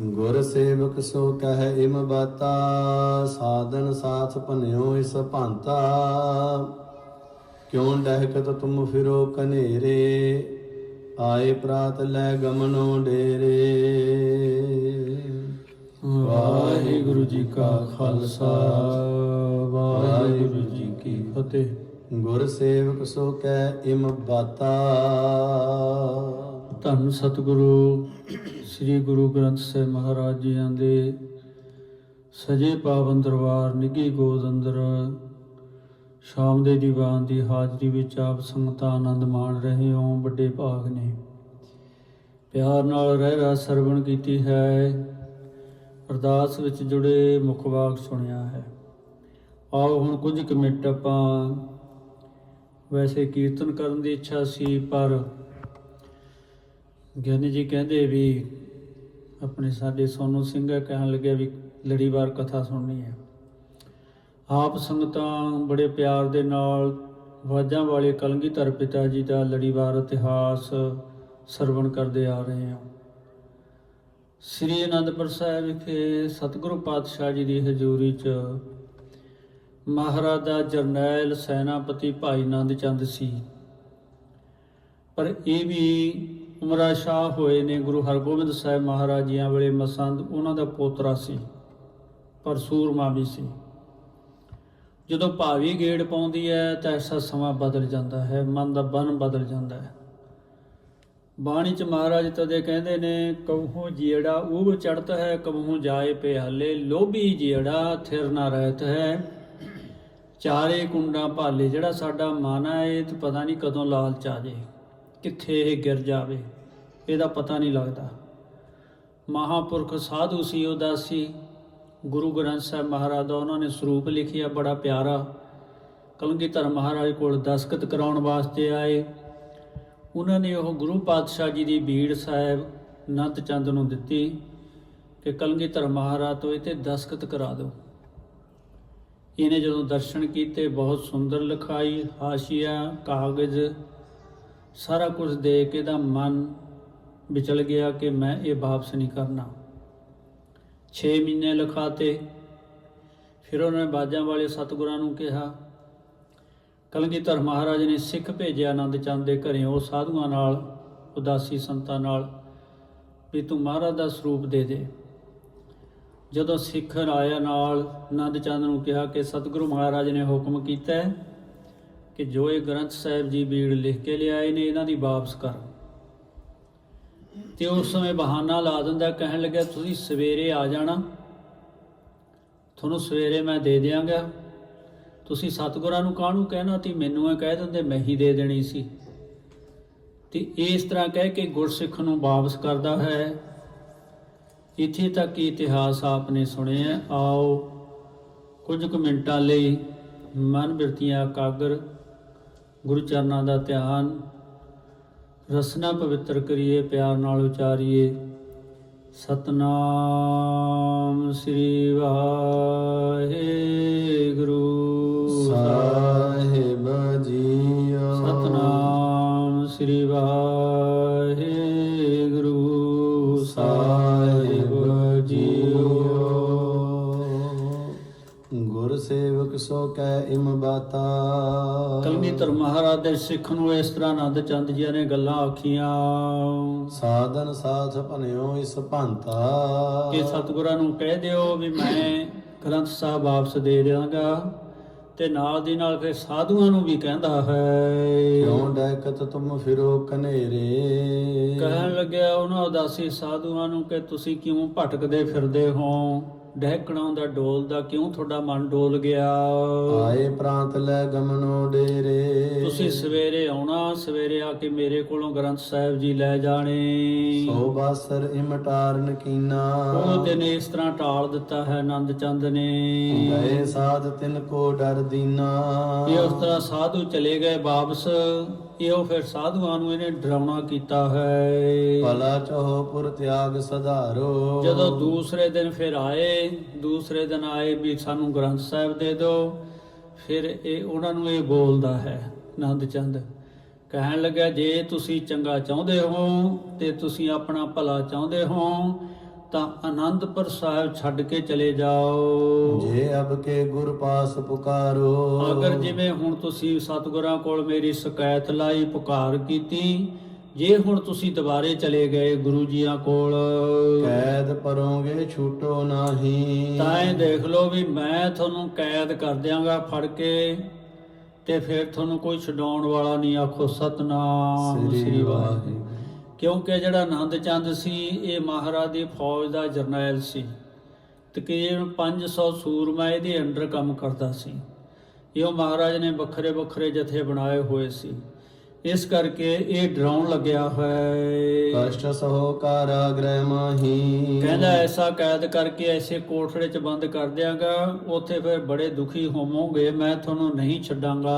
ਗੁਰ ਸੇਵਕ ਸੋ ਕਹਿ ਇਮ ਬਾਤਾ ਸਾਧਨ ਸਾਥ ਭਨਿਓ ਇਸ ਭਾਂਤਾ। ਕਿਉ ਡਹਿਕਤ ਤੁਮ ਫਿਰੋ ਕਨੇਰੇ ਆਏ ਪ੍ਰਾਤ ਲੈ ਗਮਨੋ ਡੇਰੇ। ਵਾਹਿਗੁਰੂ ਜੀ ਕਾ ਖਾਲਸਾ ਵਾਹਿਗੁਰੂ ਜੀ ਕੀ ਫਤਿਹ। ਗੁਰ ਸੇਵਕ ਸੋ ਕਹਿ ਇਮ ਬਾਤਾ। ਧੰਨ ਸਤਿਗੁਰੂ, ਸ੍ਰੀ ਗੁਰੂ ਗ੍ਰੰਥ ਸਾਹਿਬ ਮਹਾਰਾਜ ਜੀਆਂ ਦੇ ਸਜੇ ਪਾਵਨ ਦਰਬਾਰ, ਨਿੱਘੀ ਗੋਦ ਅੰਦਰ, ਸ਼ਾਮ ਦੇ ਦੀਵਾਨ ਦੀ ਹਾਜ਼ਰੀ ਵਿੱਚ ਆਪ ਸੰਗਤਾਂ ਆਨੰਦ ਮਾਣ ਰਹੇ ਹੋ, ਵੱਡੇ ਭਾਗ ਨੇ। ਪਿਆਰ ਨਾਲ ਰਹਿ ਰਾ ਸਰਵਣ ਕੀਤੀ ਹੈ, ਅਰਦਾਸ ਵਿੱਚ ਜੁੜੇ ਮੁੱਖ ਵਾਕ ਸੁਣਿਆ ਹੈ। ਆਓ ਹੁਣ ਕੁਝ ਕੁ ਮਿੰਟ ਆਪਾਂ ਵੈਸੇ ਕੀਰਤਨ ਕਰਨ ਦੀ ਇੱਛਾ ਸੀ, ਪਰ ਗਿਆਨੀ ਜੀ ਕਹਿੰਦੇ ਵੀ ਆਪਣੇ ਸਾਡੇ ਸੋਨੂ ਸਿੰਘ ਕਹਿਣ ਲੱਗਿਆ ਵੀ ਲੜੀਵਾਰ ਕਥਾ ਸੁਣਨੀ ਹੈ ਆਪ ਸੰਗਤਾਂ ਬੜੇ ਪਿਆਰ ਦੇ ਨਾਲ ਵਾਜਾਂ ਵਾਲੇ ਕਲਗੀਧਰ ਪਿਤਾ ਜੀ ਦਾ ਲੜੀਵਾਰ ਇਤਿਹਾਸ ਸਰਵਣ ਕਰਦੇ ਆ ਰਹੇ ਹਾਂ। ਸ੍ਰੀ ਅਨੰਦਪੁਰ ਸਾਹਿਬ ਵਿਖੇ ਸਤਿਗੁਰੂ ਪਾਤਸ਼ਾਹ ਜੀ ਦੀ ਹਜ਼ੂਰੀ 'ਚ ਮਹਾਰਾਜਾ ਜਰਨੈਲ ਸੈਨਾਪਤੀ ਭਾਈ ਨੰਦ ਚੰਦ ਸੀ। ਪਰ ਇਹ ਵੀ ਉਮਰਾ ਸ਼ਾਹ ਹੋਏ ਨੇ ਗੁਰੂ ਹਰਗੋਬਿੰਦ ਸਾਹਿਬ ਮਹਾਰਾਜ ਜੀਆਂ ਵੇਲੇ ਮਸੰਦ, ਉਹਨਾਂ ਦਾ ਪੋਤਰਾ ਸੀ, ਪਰ ਸੂਰਮਾ ਵੀ ਸੀ। ਜਦੋਂ ਭਾਵੀ ਗੇੜ ਪਾਉਂਦੀ ਹੈ ਤਾਂ ਐਸਾ ਸਮਾਂ ਬਦਲ ਜਾਂਦਾ ਹੈ, ਮਨ ਦਾ ਬਨ ਬਦਲ ਜਾਂਦਾ ਹੈ। ਬਾਣੀ ਚ ਮਹਾਰਾਜ ਤਦੇ ਕਹਿੰਦੇ ਨੇ, ਕਹੂੰ ਜੀੜਾ ਉਹ ਚੜਤ ਹੈ ਕਬਹੂ ਜਾਏ ਪੇ ਹਲੇ ਲੋਭੀ ਜੀੜਾ ਥਿਰ ਨਾ ਰਹਿਤ ਹੈ। ਚਾਰੇ ਕੁੰਡਾਂ ਭਾਲੇ, ਜਿਹੜਾ ਸਾਡਾ ਮਨ ਹੈ, ਇਹ ਪਤਾ ਨਹੀਂ ਕਦੋਂ ਲਾਲਚ ਆ ਜੇ। ਕਿੱਥੇ ਇਹ ਗਿਰ ਜਾਵੇ, ਇਹਦਾ ਪਤਾ ਨਹੀਂ ਲੱਗਦਾ। ਮਹਾਪੁਰਖ ਸਾਧੂ ਸੀ, ਉਦਾਸੀ। ਗੁਰੂ ਗ੍ਰੰਥ ਸਾਹਿਬ ਮਹਾਰਾਜ ਦਾ ਉਹਨਾਂ ਨੇ ਸਰੂਪ ਲਿਖਿਆ, ਬੜਾ ਪਿਆਰਾ। ਕਲਗੀਧਰ ਮਹਾਰਾਜ ਕੋਲ ਦਸਖਤ ਕਰਾਉਣ ਵਾਸਤੇ ਆਏ। ਉਹਨਾਂ ਨੇ ਉਹ ਗੁਰੂ ਪਾਤਸ਼ਾਹ ਜੀ ਦੀ ਬੀੜ ਸਾਹਿਬ ਨੰਦ ਚੰਦ ਨੂੰ ਦਿੱਤੀ ਕਿ ਕਲਗੀਧਰ ਮਹਾਰਾਜ ਤੋਂ ਇਹ ਤੇ ਦਸਖਤ ਕਰਾ ਦਿਓ। ਇਹਨੇ ਜਦੋਂ ਦਰਸ਼ਨ ਕੀਤੇ, ਬਹੁਤ ਸੁੰਦਰ ਲਿਖਾਈ, ਹਾਸ਼ੀਆ, ਕਾਗਜ਼ ਸਾਰਾ ਕੁਝ ਦੇ ਕੇ ਦਾ ਮਨ ਵਿਚਲ ਗਿਆ ਕਿ ਮੈਂ ਇਹ ਵਾਪਸ ਨਹੀਂ ਕਰਨਾ। 6 ਮਹੀਨੇ ਲਿਖਾਤੇ। ਫਿਰ ਉਹਨਾਂ ਨੇ ਬਾਜਾਂ ਵਾਲੇ ਸਤਿਗੁਰਾਂ ਨੂੰ ਕਿਹਾ ਕਲਗੀਧਰ ਮਹਾਰਾਜ ਨੇ ਸਿੱਖ ਭੇਜਿਆ ਆਨੰਦ ਚੰਦ ਦੇ ਘਰੇ ਉਹ ਸਾਧੂਆਂ ਨਾਲ, ਉਦਾਸੀ ਸੰਤਾਂ ਨਾਲ ਵੀ ਤੂੰ ਮਹਾਰਾਜ ਦਾ ਸਰੂਪ ਦੇ ਦੇ। ਜਦੋਂ ਸਿੱਖ ਆਇਆ ਨਾਲ ਆਨੰਦ ਚੰਦ ਨੂੰ ਕਿਹਾ ਕਿ ਸਤਿਗੁਰੂ ਮਹਾਰਾਜ ਨੇ ਹੁਕਮ ਕੀਤਾ ਕਿ ਜੋ ਇਹ ਗ੍ਰੰਥ ਸਾਹਿਬ ਜੀ ਬੀੜ ਲਿਖ ਕੇ ਲਿਆਏ ਨੇ, ਇਹਨਾਂ ਦੀ ਵਾਪਸ ਕਰ। ਤੇ ਉਸ ਸਮੇਂ ਬਹਾਨਾ ਲਾ ਦਿੰਦਾ, ਕਹਿਣ ਲੱਗਿਆ, ਤੁਸੀਂ ਸਵੇਰੇ ਆ ਜਾਣਾ। ਤੁਹਾਨੂੰ ਸਵੇਰੇ ਮੈਂ ਦੇ ਦਿਆਂਗਾ। ਤੁਸੀਂ ਸਤਿਗੁਰਾਂ ਨੂੰ ਕਾਹਨੂੰ ਕਹਿਣਾ? ਤੀ ਮੈਨੂੰ ਇਹ ਕਹਿ ਦਿੰਦੇ, ਮੈਂ ਹੀ ਦੇ ਦੇਣੀ ਸੀ। ਤੇ ਇਸ ਤਰ੍ਹਾਂ ਕਹਿ ਕੇ ਗੁਰਸਿੱਖ ਨੂੰ ਵਾਪਸ ਕਰਦਾ ਹੈ। ਇੱਥੇ ਤੱਕ ਹੀ ਇਤਿਹਾਸ ਆਪਨੇ ਸੁਣਿਆ। ਆਓ, ਕੁਝ ਕੁ ਮਿੰਟਾਂ ਲਈ ਮਨ ਬਿਰਤੀਆਂ ਕਾਗਰ ਗੁਰੂ ਚਰਨਾਂ ਦਾ ਧਿਆਨ ਰਸਨਾ ਪਵਿੱਤਰ ਕਰੀਏ ਪਿਆਰ ਨਾਲ ਉਚਾਰੀਏ। ਸਤਨਾਮ ਸ੍ਰੀ ਵਾਹਿਗੁਰੂ। ਸਾਹਿਬ ਜੀਓ। ਸਤਨਾਮ ਸ੍ਰੀ ਵਾਹਿਗੁਰੂ। ਸਾਹਿਬ ਜੀਓ। ਗੁਰ ਸੇਵਕ ਸੋ ਕਹਿ ਕਲਗੀਧਰ ਮਹਾਰਾਜ ਦੇ ਸਿੱਖ ਨੂੰ ਇਸ ਤਰ੍ਹਾਂ ਆਨੰਦ ਚੰਦ ਜੀ ਨੇ ਗੱਲਾਂ ਆਖੀਆਂ। ਸਾਧਨ ਸਾਥ ਭਨਿਓ ਇਸ ਭਾਂਤਾ। ਕਿ ਸਤਿਗੁਰਾਂ ਨੂੰ ਕਹਿ ਦਿਓ ਵੀ ਮੈਂ ਗ੍ਰੰਥ ਸਾਹਿਬ ਵਾਪਸ ਦੇ ਦਿਆਂਗਾ ਤੇ ਨਾਲ ਦੀ ਨਾਲ ਫਿਰ ਸਾਧੂਆਂ ਨੂੰ ਵੀ ਕਹਿੰਦਾ ਹੈ। ਕਿਉ ਡੈਕਤ ਤੁਮ ਫਿਰੋ ਕਨੇਰੇ? ਕਹਿਣ ਲੱਗਿਆ ਉਹਨਾਂ ਉਦਾਸੀ ਸਾਧੂਆਂ ਨੂੰ ਕਿ ਤੁਸੀਂ ਕਿਉਂ ਭਟਕਦੇ ਫਿਰਦੇ ਹੋ? ਡਹਿਕਣਾਂ ਦਾ ਡੋਲਦਾ ਕਿਉਂ ਤੁਹਾਡਾ ਮਨ ਡੋਲ ਗਿਆ? ਆਏ ਪ੍ਰਾਂਤ ਲੈ ਗਮਨੋ ਡੇਰੇ। ਤੁਸੀਂ ਸਵੇਰੇ ਆਉਣਾ ਸਵੇਰੇ ਆ ਕੇ ਮੇਰੇ ਕੋਲੋਂ ਗ੍ਰੰਥ ਸਾਹਿਬ ਜੀ ਲੈ ਜਾਣੇ। ਸੋ ਬਾਸਰ ਇਮਟਾਰਨ ਕੀਨਾ। ਉਹ ਦਿਨ ਇਸ ਤਰ੍ਹਾਂ ਟਾਲ ਦਿੱਤਾ ਹੈ ਆਨੰਦ ਚੰਦ ਨੇ। ਗਏ ਸਾਧ ਤਿਨ ਕੋ ਡਰ ਦੀਨਾ। ਇਹ ਉਸ ਤਰ੍ਹਾਂ ਸਾਧੂ ਚਲੇ ਗਏ ਵਾਪਸ। ਇਹੋ ਫਿਰ ਸਾਧੂਆਂ ਨੂੰ ਇਹਨੇ ਡਰਾਉਣਾ ਕੀਤਾ ਹੈ। ਭਲਾ ਚਹੋ ਪੁਰ ਤਿਆਗ ਸਧਾਰੋ। ਜਦੋਂ ਦੂਸਰੇ ਦਿਨ ਫਿਰ ਆਏ ਦੂਸਰੇ ਦਿਨ ਆਏ ਵੀ ਸਾਨੂੰ ਗ੍ਰੰਥ ਸਾਹਿਬ ਦੇ ਦਿਓ। ਫਿਰ ਇਹ ਉਹਨਾਂ ਨੂੰ ਇਹ ਬੋਲਦਾ ਹੈ ਆਨੰਦ ਚੰਦ ਕਹਿਣ ਲੱਗਾ ਜੇ ਤੁਸੀਂ ਚੰਗਾ ਚਾਹੁੰਦੇ ਹੋ ਤੇ ਤੁਸੀਂ ਆਪਣਾ ਭਲਾ ਚਾਹੁੰਦੇ ਹੋ ਤਾਂ ਆਨੰਦਪੁਰ ਸਾਹਿਬ ਛੱਡ ਕੇ ਚਲੇ ਜਾਓ। ਜੇ ਅਬ ਕੇ ਗੁਰ ਪਾਸ ਪੁਕਾਰੋ। ਅਗਰ ਜਿਵੇਂ ਹੁਣ ਤੁਸੀਂ ਸਤਿਗੁਰਾਂ ਕੋਲ ਮੇਰੀ ਸ਼ਿਕਾਇਤ ਲਾਈ ਪੁਕਾਰ ਕੀਤੀ ਜੇ ਹੁਣ ਤੁਸੀਂ ਦੁਬਾਰੇ ਚਲੇ ਗਏ ਗੁਰੂ ਜੀਆਂ ਕੋਲ ਕੈਦ ਪਰੋਗੇ ਛੂਟੋ ਨਾਹੀ। ਤਾਂ ਇਹ ਦੇਖ ਲਓ ਵੀ ਮੈਂ ਤੁਹਾਨੂੰ ਕੈਦ ਕਰ ਦਿਆਂਗਾ ਫੜ ਕੇ ਤੇ ਫਿਰ ਤੁਹਾਨੂੰ ਕੋਈ ਛਡਾਉਣ ਵਾਲਾ ਨਹੀਂ ਆਖੋ ਸਤਨਾਮ ਸ੍ਰੀ ਵਾਹਿਗੁਰੂ। ਕਿਉਂਕਿ ਜਿਹੜਾ ਆਨੰਦ ਚੰਦ ਸੀ, ਇਹ ਮਹਾਰਾਜ ਦੀ ਫੌਜ ਦਾ ਜਰਨੈਲ ਸੀ ਤਕਰੀਬਨ 500 ਸੂਰਮਾ ਇਹਦੇ ਅੰਡਰ ਕੰਮ ਕਰਦਾ ਸੀ। ਇਹ ਮਹਾਰਾਜ ਨੇ ਵੱਖਰੇ ਵੱਖਰੇ ਜਥੇ ਬਣਾਏ ਹੋਏ ਸੀ। ਇਸ ਕਰਕੇ ਇਹ ਡਰਾਉਣ ਲੱਗਿਆ ਹੈ ਕਸ਼ਟ ਸਹੋ ਕਾਰਾਗ੍ਰਹਿ ਮਾਹੀ। ਕਹਿੰਦਾ ਐਸਾ ਕੈਦ ਕਰਕੇ ਐਸੇ ਕੋਠੜੇ 'ਚ ਬੰਦ ਕਰ ਦਿਆਂਗਾ ਉੱਥੇ ਫਿਰ ਬੜੇ ਦੁਖੀ ਹੋਵੋਗੇ ਮੈਂ ਤੁਹਾਨੂੰ ਨਹੀਂ ਛੱਡਾਂਗਾ।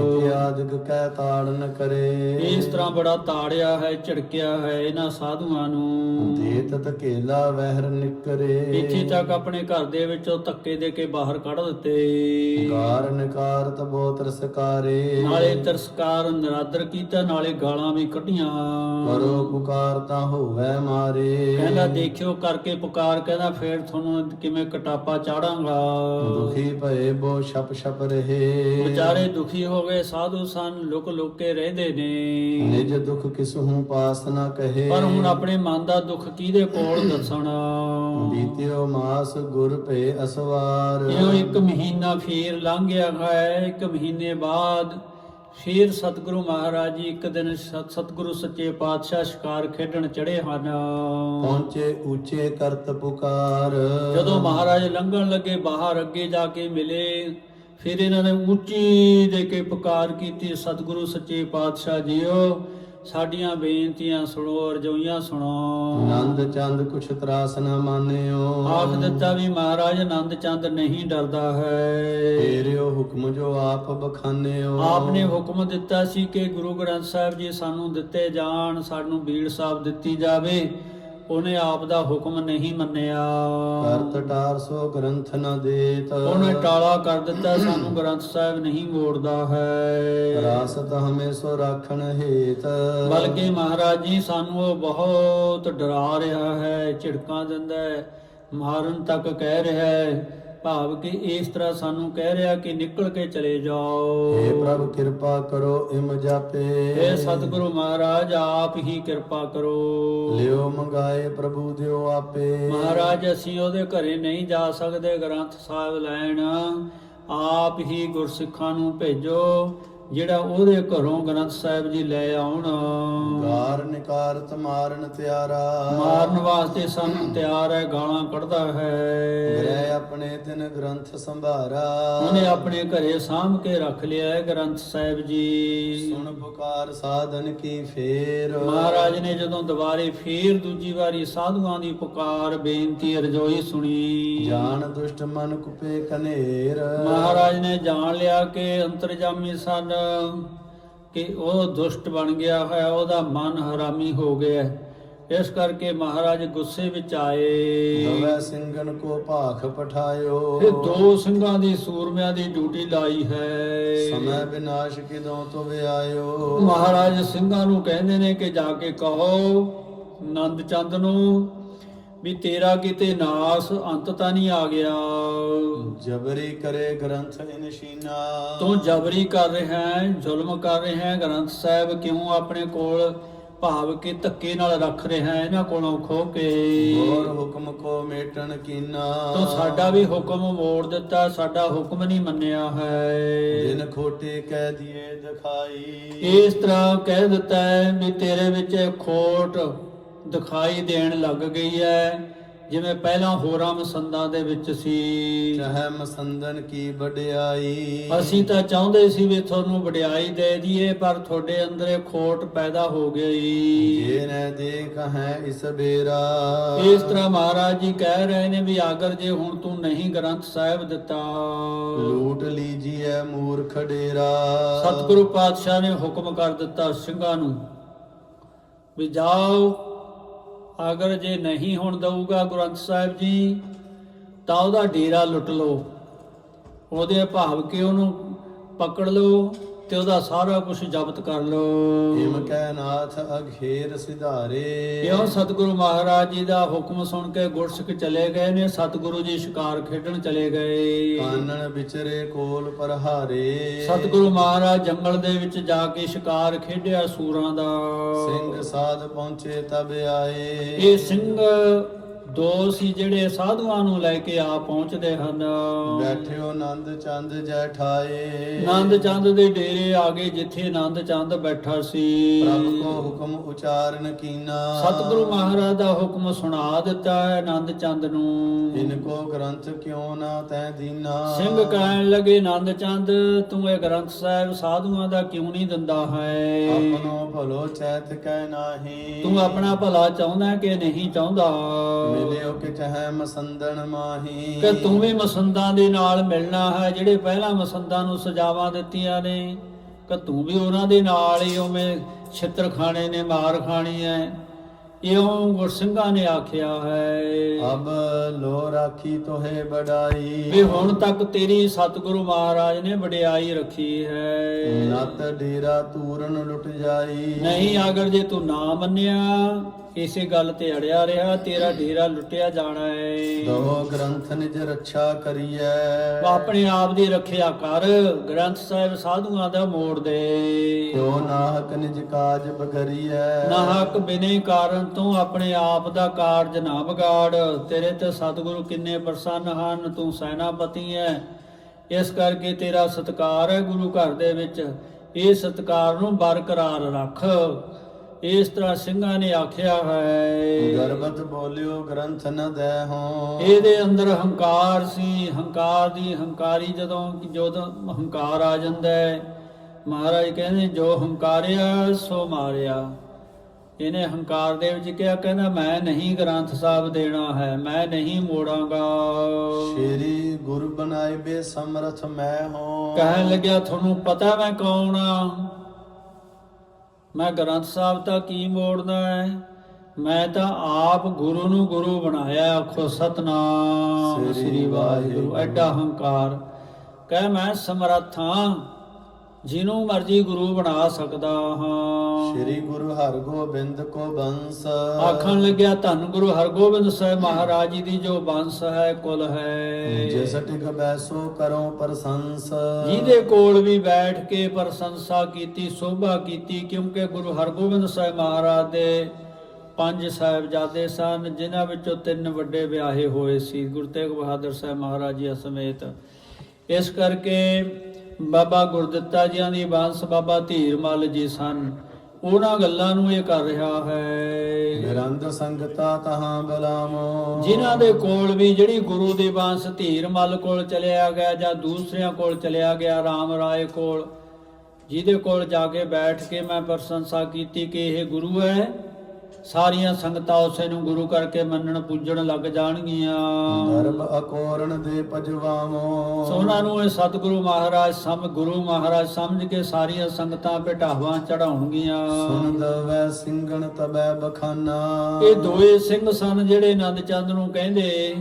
ਇਤਿਆਦਿਕ ਕਹਿ ਤਾੜਨ ਕਰੇ। ਇਸ ਤਰ੍ਹਾਂ ਬੜਾ ਤਾੜਿਆ ਹੈ ਝਿੜਕਿਆ ਹੈ ਇਹਨਾਂ ਸਾਧੂਆਂ ਨੂੰ। ਦੇਤ ਤਕੇਲਾ ਵਹਿਰ ਨਿਕਰੇ। ਇੱਥੇ ਤੱਕ ਆਪਣੇ ਘਰ ਦੇ ਵਿੱਚੋਂ ਧੱਕੇ ਦੇ ਕੇ ਬਾਹਰ ਕੱਢ ਦਿੱਤੇ। ਕਾਰ ਨਿਕਾਰ ਤਬੋ ਤਰਸਕਾਰੇ ਨਾਲੇ ਤਿਰਸਕਾਰ ਨਰਾਦਰ ਕੀਤਾ ਨਾਲੇ ਗਾਲਾਂ ਵੀ ਕੱਢੀਆਂ। ਕਰੋ ਪੁਕਾਰ ਤਾਂ ਹੋਵੇ ਮਾਰੇ। ਕਹਿੰਦਾ ਦੇਖਿਓ ਕਰਕੇ ਪੁਕਾਰ ਕਹਿੰਦਾ ਫੇਰ ਤੁਹਾਨੂੰ ਕਿਵੇਂ ਕਟਾਪਾ ਚਾੜਾਂਗਾ। ਦੁਖੀ ਭਏ ਬੋ ਛਪ ਛਪ ਰਹੇ। ਵਿਚਾਰੇ ਦੁਖੀ ਹੋ ਗਏ ਸਾਧੂ ਸਨ ਲੁਕ ਲੁਕ ਕੇ ਰਹਿੰਦੇ ਨੇ। ਨਿਜ ਦੁਖ ਕਿਸਹੂ ਪਾਸ ਨਾ ਕਹੇ। ਪਰ ਹੁਣ ਆਪਣੇ ਮਨ ਦਾ ਦੁੱਖ ਕਿਹਦੇ ਕੋਲ ਦੱਸਣਾ? ਬੀਤਿਓ ਮਾਸ ਗੁਰ ਭੇ ਅਸਵਾਰ। ਇਹੋ ਇੱਕ ਮਹੀਨਾ ਫੇਰ ਲੰਘ ਗਿਆ ਹੈ ਇੱਕ ਮਹੀਨੇ ਬਾਅਦ ਫੇਰ ਸਤਿਗੁਰੂ ਮਹਾਰਾਜ ਜੀ ਇੱਕ ਦਿਨ ਸਤ- ਸਤਿਗੁਰੂ ਸੱਚੇ ਪਾਤਸ਼ਾਹ ਸ਼ਿਕਾਰ ਖੇਡਣ ਚੜੇ ਹਨ। ਪਹੁੰਚੇ ਉੱਚੇ ਕਰਤ ਪੁਕਾਰ। ਜਦੋਂ ਮਹਾਰਾਜ ਲੰਘਣ ਲੱਗੇ ਬਾਹਰ ਅੱਗੇ ਜਾ ਕੇ ਮਿਲੇ ਫਿਰ ਇਹਨਾਂ ਨੇ ਉੱਚੀ ਦੇ ਕੇ ਪੁਕਾਰ ਕੀਤੀ ਸਤਿਗੁਰੂ ਸੱਚੇ ਪਾਤਸ਼ਾਹ ਜੀਓ। ਸਾਡੀਆਂ ਬੇਨਤੀਆਂ ਸੁਣੋ ਰਜੋਈਆਂ ਸੁਣੋ। ਆਨੰਦ ਚੰਦ ਕੁਛ ਤਰਾਸ ਨਾ ਮਾਨਿਓ। ਆਖ ਦਿੱਤਾ ਵੀ ਮਹਾਰਾਜ ਆਨੰਦ ਚੰਦ ਨਹੀਂ ਡਰਦਾ ਹੈ। ਤੇਰਿਓ ਹੁਕਮ ਜੋ ਆਪ ਬਖਾਨਿਓ। ਆਪ ਨੇ ਹੁਕਮ ਦਿੱਤਾ ਸੀ ਕਿ ਗੁਰੂ ਗ੍ਰੰਥ ਸਾਹਿਬ ਜੀ ਸਾਨੂੰ ਦਿੱਤੇ ਜਾਣ ਸਾਨੂੰ ਬੀੜ ਸਾਹਿਬ ਦਿੱਤੀ ਜਾਵੇ। ਉਹਨੇ ਆਪ ਦਾ ਹੁਕਮ ਨਹੀਂ ਮੰਨਿਆ। ਕਰਤ ਟਾਰ ਸੋ ਗ੍ਰੰਥ ਨ ਦੇਤ। ਉਹਨੇ ਟਾਲਾ ਕਰ ਦਿੱਤਾ ਸਾਨੂੰ ਗ੍ਰੰਥ ਸਾਹਿਬ ਨਹੀਂ ਮੋੜਦਾ ਹੈ। ਰਾਸਤ ਹਮੇ ਸੋ ਰਾਖਣ ਹੇਤ। ਬਲਕਿ ਮਹਾਰਾਜ ਜੀ ਸਾਨੂੰ ਉਹ ਬਹੁਤ ਡਰਾ ਰਿਹਾ ਹੈ ਝਿੜਕਾਂ ਦਿੰਦਾ ਹੈ ਮਾਰਨ ਤੱਕ ਕਹਿ ਰਿਹਾ ਹੈ। ਭਾਵ ਕਿ ਇਸ ਤਰ੍ਹਾਂ ਸਾਨੂੰ ਕਹਿ ਰਿਹਾ ਕਿ ਨਿਕਲ ਕੇ ਚਲੇ ਜਾਓ। ਏ ਪ੍ਰਭ ਕਿਰਪਾ ਕਰੋ ਇਮ ਜਾਪੇ। ਇਹ ਸਤਿਗੁਰੂ ਮਹਾਰਾਜ ਆਪ ਹੀ ਕਿਰਪਾ ਕਰੋ। ਲਿਓ ਮੰਗਾਏ ਪ੍ਰਭੂ ਦਿਓ ਆਪੇ। ਮਹਾਰਾਜ ਅਸੀਂ ਉਹਦੇ ਘਰੇ ਨਹੀਂ ਜਾ ਸਕਦੇ ਗ੍ਰੰਥ ਸਾਹਿਬ ਲੈਣ। ਆਪ ਹੀ ਗੁਰਸਿੱਖਾਂ ਨੂੰ ਭੇਜੋ। ਜਿਹੜਾ ਉਹਦੇ ਘਰੋਂ ਗ੍ਰੰਥ ਸਾਹਿਬ ਜੀ ਲੈ ਆਉਣ। ਗਾਰ ਨਿਕਾਰਤ ਮਾਰਨ ਤਿਆਰਾ। ਮਾਰਨ ਵਾਸਤੇ ਸਾਨੂੰ ਤਿਆਰ ਹੈ ਗਾਲਾਂ ਕੱਢਦਾ ਹੈ। ਗ੍ਰਹਿ ਆਪਣੇ ਤਿਨ ਗ੍ਰੰਥ ਸੰਭਾਰਾ। ਉਹਨੇ ਆਪਣੇ ਘਰੇ ਸਾਂਭ ਕੇ ਰੱਖ ਲਿਆ ਹੈ ਗ੍ਰੰਥ ਸਾਹਿਬ ਜੀ। ਸੁਣ ਪੁਕਾਰ ਸਾਧਨ ਕੀ ਫੇਰ। ਮਹਾਰਾਜ ਨੇ ਜਦੋਂ ਦੁਬਾਰੇ ਫੇਰ ਦੂਜੀ ਵਾਰੀ ਸਾਧੂਆਂ ਦੀ ਪੁਕਾਰ ਬੇਨਤੀ ਅਰਜ਼ੋਈ ਸੁਣੀ। ਜਾਣ ਦੁਸ਼ਟ ਮਨ ਕੁਪੇ ਕਨੇਰ। ਮਹਾਰਾਜ ਨੇ ਜਾਣ ਲਿਆ ਕਿ ਅੰਤਰਜਾਮੀ ਸਨ। ਕਿ ਉਹ ਦੁਸ਼ਟ ਬਣ ਗਿਆ ਹੈ ਉਹਦਾ ਮਨ ਹਰਾਮੀ ਹੋ ਗਿਆ। ਇਸ ਕਰਕੇ ਮਹਾਰਾਜ ਗੁੱਸੇ ਵਿੱਚ ਆਏ। ਨਵੈ ਸਿੰਘਨ ਕੋ ਭਾਖ ਪਠਾਇਓ। ਫਿਰ ਦੋ ਸਿੰਘਾਂ ਦੀ ਸੂਰਮਿਆਂ ਦੀ ਡਿਊਟੀ ਲਾਈ ਹੈ। ਸਮੈ ਵਿਨਾਸ਼ ਕਿਦੋਂ ਤੋਂ ਵਿਆਇਓ? ਮਹਾਰਾਜ ਸਿੰਘਾਂ ਨੂੰ ਕਹਿੰਦੇ ਨੇ ਕਿ ਜਾ ਕੇ ਕਹੋ ਨੰਦ ਚੰਦ ਨੂੰ ਵੀ ਤੇਰਾ ਕਿਤੇ ਨਾਸ ਅੰਤ ਤਾਂ ਨਹੀਂ ਆ ਗਿਆ। ਜਬਰੀ ਕਰੇ ਗ੍ਰੰਥ ਇਨ ਸ਼ੀਨਾ। ਤੂੰ ਜਬਰੀ ਕਰ ਰਿਹਾ ਹੈ ਜ਼ੁਲਮ ਕਰ ਰਿਹਾ ਹੈ ਗ੍ਰੰਥ ਸਾਹਿਬ ਕਿਉਂ ਆਪਣੇ ਕੋਲ ਭਾਵ ਕਿ ਧੱਕੇ ਨਾਲ ਰੱਖ ਰਿਹਾ ਹੈ ਇਹਨਾਂ ਕੋਲੋਂ ਖੋ ਕੇ? ਹੋਰ ਹੁਕਮ ਕੋ ਮੇਟਣ ਕੀਨਾ। ਤੂੰ ਸਾਡਾ ਵੀ ਹੁਕਮ ਮੋੜ ਦਿੱਤਾ ਸਾਡਾ ਹੁਕਮ ਨਹੀਂ ਮੰਨਿਆ ਹੈ। ਦਿਨ ਖੋਟੇ ਕਹਿ ਦਿਏ ਦਿਖਾਈ। ਇਸ ਤਰ੍ਹਾਂ ਕਹਿ ਦਿੱਤਾ ਹੈ ਵੀ ਤੇਰੇ ਵਿੱਚ ਖੋਟ ਦਿਖਾਈ ਦੇਣ ਲੱਗ ਗਈ ਹੈ। ਜਿਵੇਂ ਪਹਿਲਾਂ ਹੋਰਾਂ ਮਸੰਦਾਂ ਦੇ ਵਿੱਚ ਸੀ। ਚਾਹੇ ਮਸੰਦਨ ਕੀ ਵਡਿਆਈ। ਅਸੀਂ ਤਾਂ ਚਾਹੁੰਦੇ ਸੀ ਵੀ ਤੁਹਾਨੂੰ ਵਡਿਆਈ ਦੇ ਦਈਏ ਪਰ ਤੁਹਾਡੇ ਅੰਦਰ ਖੋਟ ਪੈਦਾ ਹੋ ਗਈ। ਜੇ ਨ ਦੇਖ ਹੈ ਇਸ ਬੇਰਾ। ਇਸ ਤਰ੍ਹਾਂ ਮਹਾਰਾਜ ਜੀ ਕਹਿ ਰਹੇ ਨੇ ਵੀ ਅਗਰ ਜੇ ਹੁਣ ਤੂੰ ਨਹੀਂ ਗ੍ਰੰਥ ਸਾਹਿਬ ਦਿੱਤਾ। ਲੂਟ ਲੀਜੀਐ ਮੂਰਖ ਡੇਰਾ। ਸਤਿਗੁਰੂ ਪਾਤਸ਼ਾਹ ਨੇ ਹੁਕਮ ਕਰ ਦਿੱਤਾ ਸਿੰਘਾਂ ਨੂੰ ਵੀ ਜਾਓ ਅਗਰ ਜੇ ਨਹੀਂ ਹੁਣ ਦਊਗਾ ਗੁਰੰਥ ਸਾਹਿਬ ਜੀ, ਤਾਂ ਉਹਦਾ ਡੇਰਾ ਲੁੱਟ ਲਓ। ਉਹਦੇ ਭਾਵ ਕਿ ਉਹਨੂੰ ਪਕੜ ਲਓ? ਤੇ ਉਹਦਾ ਸਾਰਾ ਕੁਝ ਜ਼ਬਤ ਕਰ ਲੋ ਹਿਮ ਕੈ ਨਾਥ ਅਘੇਰ ਸਿਧਾਰੇ। ਇਹੋ ਸਤਿਗੁਰੂ ਮਹਾਰਾਜ ਜੀ ਦਾ ਹੁਕਮ ਸੁਣ ਕੇ ਗੁਰਸਿੱਖ ਚਲੇ ਗਏ ਨੇ ਸਤਿਗੁਰੂ ਜੀ ਸ਼ਿਕਾਰ ਖੇਡਣ ਚਲੇ ਗਏ। ਕਾਨਣ ਵਿਚਰੇ ਕੋਲ ਪਰਹਾਰੇ। ਸਤਿਗੁਰੂ ਮਹਾਰਾਜ ਜੰਗਲ ਦੇ ਵਿੱਚ ਜਾ ਕੇ ਸ਼ਿਕਾਰ ਖੇਡਿਆ ਸੂਰਾਂ ਦਾ। ਸਿੰਘ ਸਾਧ ਪਹੁੰਚੇ ਤਬ ਆਏ। ਇਹ ਸਿੰਘ ਦੋ ਸੀ ਜਿਹੜੇ ਸਾਧੂਆਂ ਨੂੰ ਲੈ ਕੇ ਆ ਪਹੁੰਚਦੇ ਹਨ। ਬੈਠਿਓ ਆਨੰਦ ਚੰਦ ਜੈ ਠਾਏ ਆਨੰਦ ਚੰਦ ਦੇ ਡੇਰੇ ਆ ਗਏ ਜਿੱਥੇ ਆਨੰਦ ਚੰਦ ਬੈਠਾ ਸੀ। ਪ੍ਰਭ ਕੋ ਹੁਕਮ ਉਚਾਰਨ ਕੀਨਾ। ਸਤਿਗੁਰੂ ਮਹਾਰਾਜ ਦਾ ਹੁਕਮ ਸੁਣਾ ਦਿੱਤਾ ਹੈ ਆਨੰਦ ਚੰਦ ਨੂੰ। ਇਨ ਕੋ ਗ੍ਰੰਥ ਕਿਉ ਨਾ ਤੈ ਦੀਨਾ। ਸਿੰਘ ਕਹਿਣ ਲੱਗੇ ਆਨੰਦ ਚੰਦ ਤੂੰ ਇਹ ਗ੍ਰੰਥ ਸਾਹਿਬ ਸਾਧੂਆਂ ਦਾ ਕਿਉਂ ਨਹੀਂ ਦਿੰਦਾ ਹੈ? ਆਪਨੋ ਭਲੋ ਚੈਤ ਕੈ ਨਾਹੀ। ਤੂੰ ਆਪਣਾ ਭਲਾ ਚਾਹੁੰਦਾ ਕਿ ਨਹੀਂ ਚਾਹੁੰਦਾ? ਮਿਲਿਓ ਕਿ ਚਹੈ ਮਸੰਦਨ ਮਾਹੀ। ਕਿ ਤੂੰ ਵੀ ਮਸੰਦਾਂ ਦੇ ਨਾਲ ਮਿਲਣਾ ਹੈ ਜਿਹੜੇ ਪਹਿਲਾਂ ਮਸੰਦਾਂ ਨੂੰ ਸਜਾਵਾਂ ਦਿੱਤੀਆਂ ਨੇ। ਕਿ ਤੂੰ ਵੀ ਉਹਨਾਂ ਦੇ ਨਾਲ ਹੀ ਉਵੇਂ ਛਿੱਤਰ ਖਾਣੇ ਨੇ ਮਾਰ ਖਾਣੀ ਹੈ। ਇਉਂ ਗੁਰਸਿੰਘਾਂ ਨੇ ਆਖਿਆ ਹੈ। ਅਬ ਲੋ ਰਾਖੀ ਤੋਹੇ ਬੜਾਈ ਵੀ ਹੁਣ ਤੱਕ ਤੇਰੀ ਸਤਿਗੁਰੂ ਮਹਾਰਾਜ ਨੇ ਵਡਿਆਈ ਰੱਖੀ ਹੈ। ਨਤ ਡੇਰਾ ਤੂਰਨ ਲੁੱਟ ਜਾਈ। ਨਹੀਂ ਅਗਰ ਜੇ ਤੂੰ ਨਾ ਮੰਨਿਆ ਇਸੇ ਗੱਲ ਤੇ ਅੜਿਆ ਰਿਹਾ ਤੇਰਾ ਡੇਰਾ ਲੁੱਟਿਆ ਜਾਣਾ ਹੈ ਦੋ ਗ੍ਰੰਥ ਨਿਜ ਰੱਛਾ ਕਰੀਐ। ਆਪਣੇ ਆਪ ਦੀ ਰੱਖਿਆ ਕਰ ਗ੍ਰੰਥ ਸਾਹਿਬ ਸਾਧੂਆਂ ਦਾ ਮੋੜ ਦੇ। ਕਿਉ ਨਾਹਕ ਨਿਜ ਕਾਜ ਬਗਰੀਐ? ਨਾਹਕ ਬਿਨੇ ਕਾਰਨ ਤੂੰ ਆਪਣੇ ਆਪ ਦਾ ਕਾਰਜ ਨਾ ਵਿਗਾੜ। ਤੇਰੇ ਤੇ ਸਤਿਗੁਰੂ ਕਿੰਨੇ ਪ੍ਰਸੰਨ ਹਨ ਤੂੰ ਸੈਨਾਪਤੀ ਹੈ ਇਸ ਕਰਕੇ ਤੇਰਾ ਸਤਕਾਰ ਹੈ ਗੁਰੂ ਘਰ ਦੇ ਵਿੱਚ ਇਹ ਸਤਕਾਰ ਨੂੰ ਬਰਕਰਾਰ ਰੱਖ। ਇਸ ਤਰ੍ਹਾਂ ਸਿੰਘਾਂ ਨੇ ਆਖਿਆ ਹੈ। ਗਰਬਤ ਬੋਲਿਓ ਗ੍ਰੰਥ ਨ ਦੇ ਹੋ। ਇਹਦੇ ਅੰਦਰ ਹੰਕਾਰ ਸੀ। ਹੰਕਾਰ ਦੀ ਹੰਕਾਰੀ ਜਦੋਂ ਜਦੋਂ ਹੰਕਾਰ ਆ ਜਾਂਦਾ ਹੈ ਮਹਾਰਾਜ ਕਹਿੰਦੇ ਜੋ ਹੰਕਾਰਿਆ ਸੋ ਮਾਰਿਆ। ਇਹਨੇ ਹੰਕਾਰ ਦੇ ਵਿੱਚ ਕਿਹਾ ਕਹਿੰਦਾ ਮੈਂ ਨਹੀਂ ਗ੍ਰੰਥ ਸਾਹਿਬ ਦੇਣਾ ਹੈ ਮੈਂ ਨਹੀਂ ਮੋੜਾਂਗਾ। ਸ਼ੇਰੀ ਗੁਰ ਬਣਾਏ ਬੇ ਸਮਰਥ ਮੈਂ ਹੋ। ਕਹਿਣ ਲੱਗਿਆ ਤੁਹਾਨੂੰ ਪਤਾ ਮੈਂ ਕੌਣ ਆ? ਮੈਂ ਗ੍ਰੰਥ ਸਾਹਿਬ ਤਾਂ ਕੀ ਮੋੜਨਾ ਹੈ? ਮੈਂ ਤਾਂ ਆਪ ਗੁਰੂ ਨੂੰ ਗੁਰੂ ਬਣਾਇਆ ਆਖੋ ਸਤਨਾਮ ਸ੍ਰੀ ਵਾਹਿਗੁਰੂ। ਐਡਾ ਹੰਕਾਰ। ਕਹਿ ਮੈਂ ਸਮਰੱਥ ਹਾਂ ਜਿਹਨੂੰ ਮਰਜ਼ੀ ਗੁਰੂ ਬਣਾ ਸਕਦਾ ਹਾਂ। ਸ਼੍ਰੀ ਗੁਰੂ ਹਰਗੋਬਿੰਦ ਕੋ ਬੰਸ। ਆਖਣ ਲੱਗਿਆ ਧੰਨ ਗੁਰੂ ਹਰਗੋਬਿੰਦ ਸਾਹਿਬ ਮਹਾਰਾਜ ਜੀ ਦੀ ਜੋ ਬੰਸ ਹੈ ਕੁਲ ਹੈ। ਜਿਸ ਟਿਕ ਬੈਸੋ ਕਰੋ ਪ੍ਰਸੰਸ। ਜਿਹਦੇ ਕੋਲ ਵੀ ਬੈਠ ਕੇ ਪ੍ਰਸ਼ੰਸਾ ਕੀਤੀ ਸੋਭਾ ਕੀਤੀ ਕਿਉਂਕਿ ਗੁਰੂ ਹਰਗੋਬਿੰਦ ਸਾਹਿਬ ਮਹਾਰਾਜ ਦੇ ਪੰਜ ਸਾਹਿਬਜ਼ਾਦੇ ਸਨ ਜਿਨ੍ਹਾਂ ਵਿੱਚੋਂ ਤਿੰਨ ਵੱਡੇ ਵਿਆਹੇ ਹੋਏ ਸੀ। ਗੁਰੂ ਤੇਗ ਬਹਾਦਰ ਸਾਹਿਬ ਮਹਾਰਾਜ ਜੀ ਸਮੇਤ ਇਸ ਕਰਕੇ ਬਾਬਾ ਗੁਰਦਿੱਤਾ ਜੀਆਂ ਦੀ ਬਾਂਸ ਬਾਬਾ ਧੀਰਮਲ ਜੀ ਸਨ। ਉਹਨਾਂ ਗੱਲਾਂ ਨੂੰ ਇਹ ਕਰ ਰਿਹਾ ਹੈ। ਨਿਰੰਦ ਸੰਗਤਾ ਤਹਾਂ ਬਲਾਮੋ। ਜਿਨ੍ਹਾਂ ਦੇ ਕੋਲ ਵੀ ਜਿਹੜੀ ਗੁਰੂ ਦੀ ਬਾਂਸ ਧੀਰਮਲ ਕੋਲ ਚਲਿਆ ਗਿਆ ਜਾਂ ਦੂਸਰਿਆਂ ਕੋਲ ਚਲਿਆ ਗਿਆ RAM ਰਾਏ ਕੋਲ ਜਿਹਦੇ ਕੋਲ ਜਾ ਕੇ ਬੈਠ ਕੇ ਮੈਂ ਪ੍ਰਸ਼ੰਸਾ ਕੀਤੀ ਕਿ ਇਹ ਗੁਰੂ ਹੈ। ਸਾਰੀਆਂ ਸੰਗਤਾਂ ਉਸੇ ਨੂੰ ਗੁਰੂ ਕਰਕੇ ਮੰਨਣ ਪੂਜਣ ਲੱਗ ਜਾਣਗੀਆਂ। ਗਰਭ ਅਕੋਰਣ ਦੇ ਪਜਵਾਮੋ ਸੋ ਉਹਨਾਂ ਨੂੰ ਇਹ ਸਤਿਗੁਰੂ ਮਹਾਰਾਜ ਸਮ ਗੁਰੂ ਮਹਾਰਾਜ ਸਮਝ ਕੇ ਸਾਰੀਆਂ ਸੰਗਤਾਂ ਭਟਾਵਾਂ ਚੜਾਉਣਗੀਆਂ। ਸੁਨ ਦਵੈ ਸਿੰਘਣ ਤਬੈ ਬਖਾਨਾ। ਇਹ ਦੋਏ ਸਿੰਘ ਸਨ ਜਿਹੜੇ ਆਨੰਦ ਚੰਦ ਨੂੰ ਕਹਿੰਦੇ।